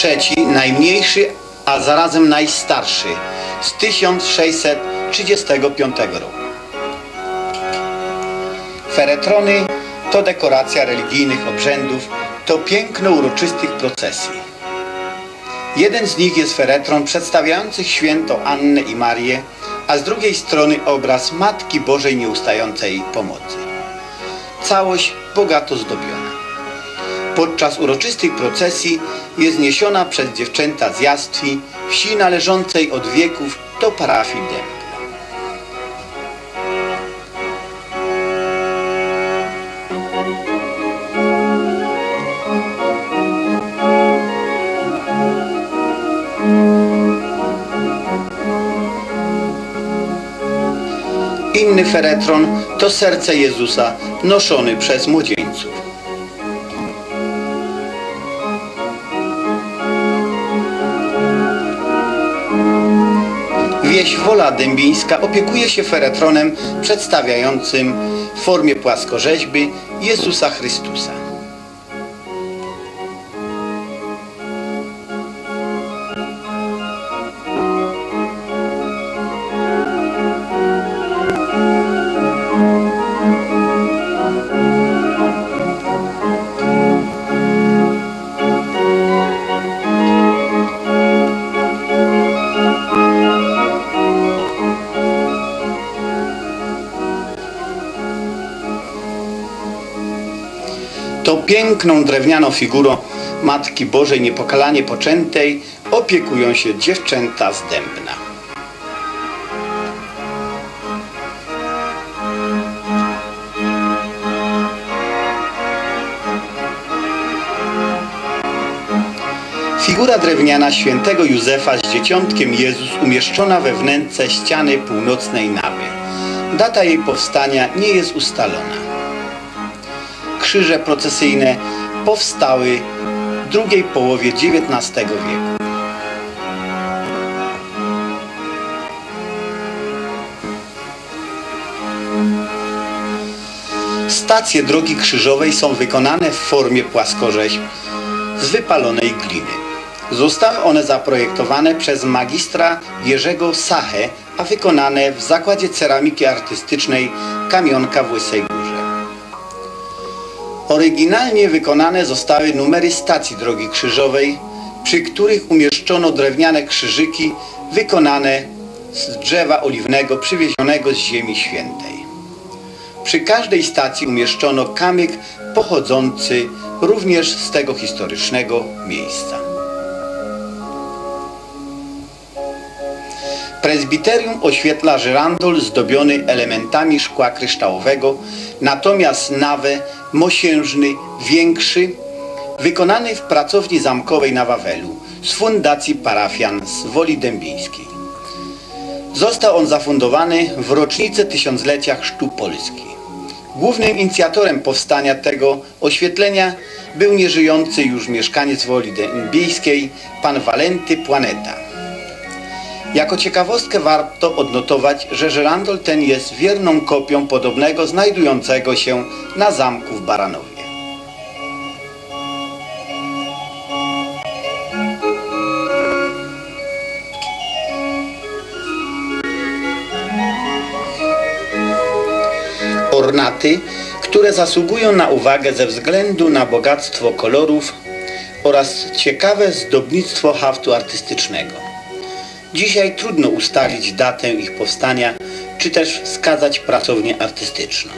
trzeci, najmniejszy, a zarazem najstarszy z 1635 roku. Feretrony to dekoracja religijnych obrzędów, to piękno uroczystych procesji. Jeden z nich jest feretron przedstawiający święto Annę i Marię, a z drugiej strony obraz Matki Bożej Nieustającej Pomocy. Całość bogato zdobiona. Podczas uroczystych procesji jest niesiona przez dziewczęta z Jastwi, wsi należącej od wieków do parafii Dębna. Inny feretron to serce Jezusa noszony przez młodzieńców. Wieś Wola Dębińska opiekuje się feretronem przedstawiającym w formie płaskorzeźby Jezusa Chrystusa. Piękną drewnianą figurą Matki Bożej niepokalanie poczętej opiekują się dziewczęta z Dębna. Figura drewniana świętego Józefa z dzieciątkiem Jezus umieszczona we wnętrze ściany północnej nawy. Data jej powstania nie jest ustalona krzyże procesyjne powstały w drugiej połowie XIX wieku. Stacje drogi krzyżowej są wykonane w formie płaskorzeźb z wypalonej gliny. Zostały one zaprojektowane przez magistra Jerzego Sachę, a wykonane w Zakładzie Ceramiki Artystycznej Kamionka w Łysej. Oryginalnie wykonane zostały numery stacji drogi krzyżowej, przy których umieszczono drewniane krzyżyki wykonane z drzewa oliwnego przywiezionego z Ziemi Świętej. Przy każdej stacji umieszczono kamyk pochodzący również z tego historycznego miejsca. Prezbiterium oświetla żyrandol zdobiony elementami szkła kryształowego, natomiast nawę mosiężny, większy, wykonany w pracowni zamkowej na Wawelu z fundacji parafian z Woli Dębińskiej. Został on zafundowany w rocznicę tysiąclecia Chrztu Polski. Głównym inicjatorem powstania tego oświetlenia był nieżyjący już mieszkaniec Woli Dębińskiej, pan Walenty Planeta. Jako ciekawostkę warto odnotować, że żyrandol ten jest wierną kopią podobnego znajdującego się na zamku w Baranowie. Ornaty, które zasługują na uwagę ze względu na bogactwo kolorów oraz ciekawe zdobnictwo haftu artystycznego. Dzisiaj trudno ustalić datę ich powstania, czy też wskazać pracownię artystyczną.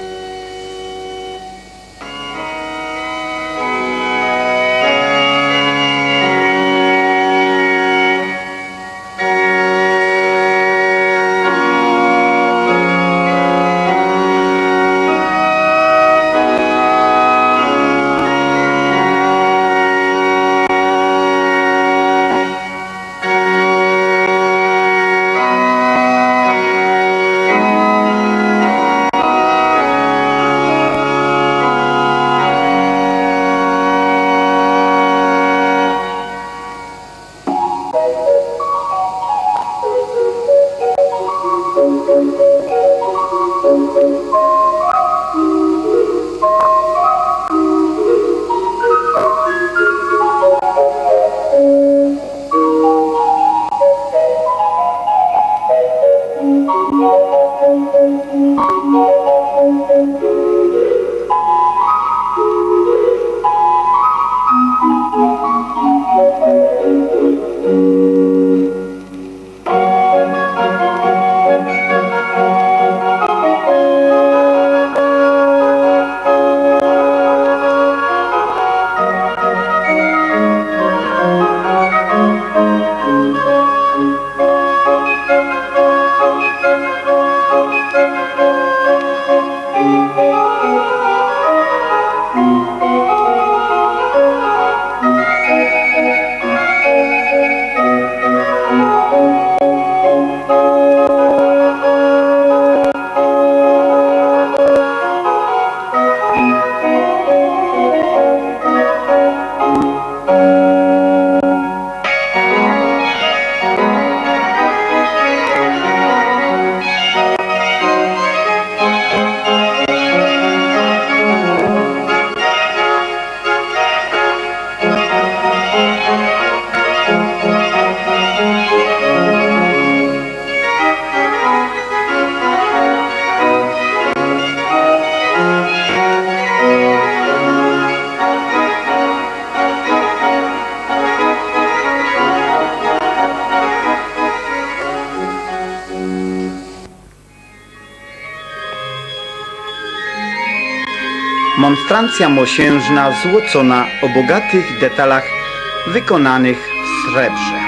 Remonstrancja mosiężna złocona o bogatych detalach wykonanych w srebrze.